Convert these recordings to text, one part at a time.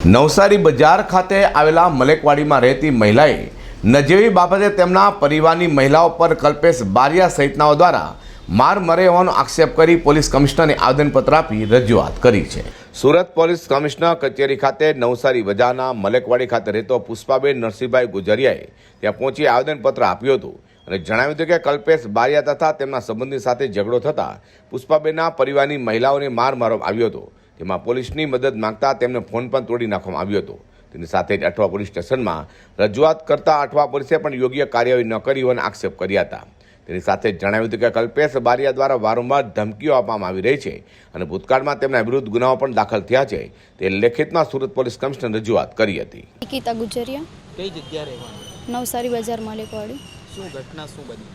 નવસારી બજાર ખાતે આવેલા મલેકવાડીમાં રહેતી મહિલાએ નજીવી બાબતે તેમના પરિવારની મહિલાઓ પર કલ્પેશ બારિયા સહિતનાઓ દ્વારા માર મરે હોવાનો આક્ષેપ કરી પોલીસ કમિશનરને આવેદનપત્ર આપી રજૂઆત કરી છે. સુરત પોલીસ કમિશનર કચેરી ખાતે નવસારી બજારના મલેકવાડી ખાતે રહેતો પુષ્પાબેન નરસિંહભાઈ ગુજરિયાએ ત્યાં પહોંચી આવેદનપત્ર આપ્યું હતું અને જણાવ્યું હતું કે કલ્પેશ બારિયા તથા તેમના સંબંધી સાથે ઝઘડો થતાં પુષ્પાબેનના પરિવારની મહિલાઓને માર મારવામાં આવ્યો હતો. તેમાં પોલીસની મદદ માંગતા તેમને ફોન પણ તોડી નાખવામાં આવ્યો હતો. તેની સાથે જ અઠવા પોલીસ સ્ટેશનમાં રજૂઆત કરતા અઠવા પોલીસે પણ યોગ્ય કાર્યવાહી ન કરી હોવાના આક્ષેપ કર્યા હતા. તેની સાથે જ જણાવ્યું હતું કે કલ્પેશ બારિયા દ્વારા વારંવાર ધમકીઓ આપવામાં આવી રહી છે અને ભૂતકાળમાં તેમના વિરુદ્ધ ગુનાઓ પણ દાખલ થયા છે. તે લેખિતમાં સુરત પોલીસ કમિશનર રજૂઆત કરી હતી. નિકિતા ગુજરિયા. કઈ જગ્યા રહેવાનું? નવસારી બજાર માલિકવાડી. શું ઘટના શું બની?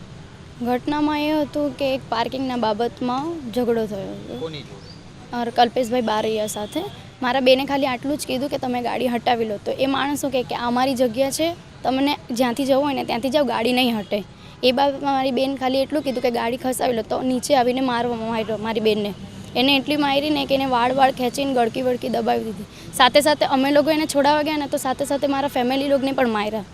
ઘટનામાં એ હતું કે એક પાર્કિંગના બાબતમાં ઝઘડો થયો હતો. કોની જોડે? કલ્પેશભાઈ બારૈયા સાથે. મારા બેને ખાલી આટલું જ કીધું કે તમે ગાડી હટાવી લો. તો એ માણસ કહે કે આ મારી જગ્યા છે, તમને જ્યાંથી જવું હોય ને ત્યાંથી જાઓ, ગાડી નહીં હટે. એ બાબતમાં મારી બેન ખાલી એટલું કીધું કે ગાડી ખસાવી લો. તો નીચે આવીને મારવા માર્યો મારી બેનને. એને એટલી મારી ને કે એને વાળ વાળ ખેંચીને ગળકી વળકી દબાવી દીધી. સાથે સાથે અમે લોકો એને છોડાવવા ગયા ને તો સાથે સાથે મારા ફેમિલી લોકોને પણ માર્યા.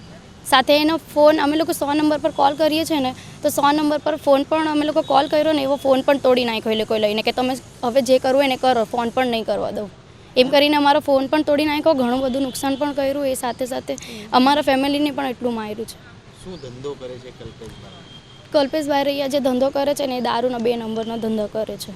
સાથે એનો ફોન અમે લોકો સો નંબર પર કોલ કરીએ છીએ ને તો સો નંબર પર ફોન પણ અમે લોકો કોલ કર્યો ને એવો ફોન પણ તોડી નાખ્યો એ લોકોએ લઈને કે તમે હવે જે કરવું એને કરો ફોન પણ નહીં કરવા દઉં એમ કરીને અમારો ફોન પણ તોડી નાખ્યો ઘણું બધું નુકસાન પણ કર્યું એ સાથે સાથે. અમારા ફેમિલીને પણ એટલું માર્યું છે. શું ધંધો કરે છે કલ્પેશભાઈ? કલ્પેશભાઈ રૈયા જે ધંધો કરે છે ને એ દારૂનો બે નંબરનો ધંધો કરે છે.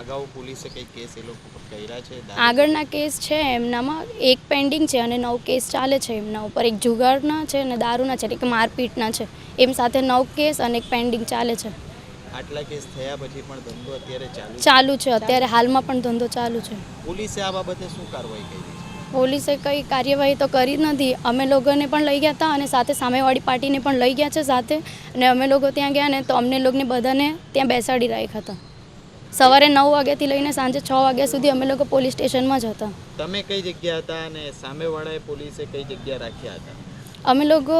અગાઉ પોલીસે કઈ કેસ એ લોકો પર કર્યા છે આગળના કેસ છે એમનામાં એક પેન્ડિંગ છે અને નવ કેસ ચાલે છે એમના ઉપર. એક જુગારના છે અને દારૂના છે એટલે કે મારપીટના છે. એમ સાથે નવ કેસ અને એક પેન્ડિંગ ચાલે છે. આટલા કેસ થયા પછી પણ ધંધો અત્યારે ચાલુ છે. ચાલુ છે અત્યારે હાલમાં પણ ધંધો ચાલુ છે. પોલીસે આ બાબતે શું કાર્યવાહી કરી પોલીસે કંઈ કાર્યવાહી તો કરી જ નથી. અમે લોકોને પણ લઈ ગયા હતા અને સાથે સામેવાળી પાર્ટીને પણ લઈ ગયા છે સાથે. અને અમે લોકો ત્યાં ગયા ને તો અમને લોકોને બધાને ત્યાં બેસાડી રાખ્યા હતા. સવારે નવ વાગ્યાથી લઈને સાંજે છ વાગ્યા સુધી અમે લોકો પોલીસ સ્ટેશનમાં જ હતા. તમે કઈ જગ્યા હતા અને સામેવાળાએ પોલીસે કઈ જગ્યા રાખ્યા હતા? અમે લોકો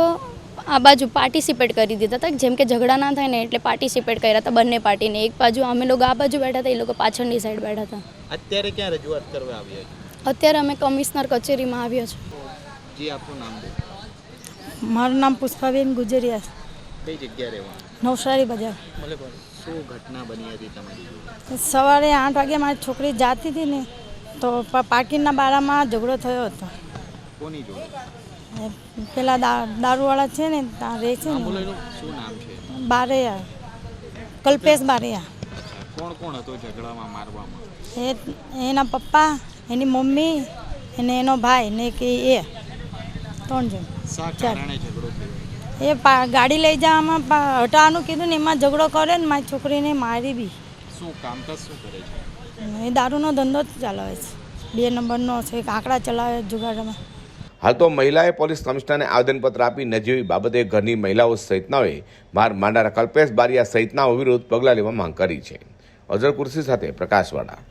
આ બાજુ પાર્ટિસિપેટ કરી દીધા હતા. જેમ કે ઝઘડા ના થાય ને એટલે પાર્ટિસિપેટ કર્યા હતા બંને પાર્ટીને. એક બાજુ અમે લોકો આ બાજુ બેઠા હતા એ લોકો પાછળની સાઈડ બેઠા હતા. અત્યારે ક્યાં રજૂઆત કરવા આવ્યા અત્યારે અમે કમિશનર કચેરીમાં આવ્યા છે છે જી આપનું નામ મારું નામ પુષ્પાબેન ગુજરિયા. કઈ જગ્યા રહેવાનું? નવસારી બજાર. શું ઘટના બની હતી તમારી સવારે આઠ વાગે મારી છોકરી જાતી હતી ને તો પાર્કિંગના બારામાં ઝઘડો થયો હતો. કોની જોડે? પેલા દારૂવાળા છે ને ત્યાં રહે છે ને. શું નામ છે? બારૈયા કલ્પેશ બારૈયા. કોણ કોણ હતો ઝઘડામાં મારવામાં? એ એના પપ્પા એની મમ્મી અને એનો ભાઈ ને કે એ ત્રણ જણ. શા કારણે ઝઘડો થયો? એ પા ગાડી લઈ જવામાં હટાવવાનું કીધું ને એમાં ઝઘડો કરે ને મારી છોકરીને મારી બી. શું કામકાજ શું કરે છે? એ દારૂનો ધંધો જ ચલાવે છે. બે નંબરનો છે કાંકડા ચલાવે જુગારમાં હાલ તો મહિલાએ પોલીસ કમિશનરને આવેદનપત્ર આપી નજીવી બાબતે ઘરની મહિલાઓ સહિતનાઓએ માર માંડનારા કલ્પેશ બારિયા સહિતનાઓ વિરુદ્ધ પગલાં લેવા માંગ કરી છે. અઝર કુર્સી સાથે પ્રકાશવાળા.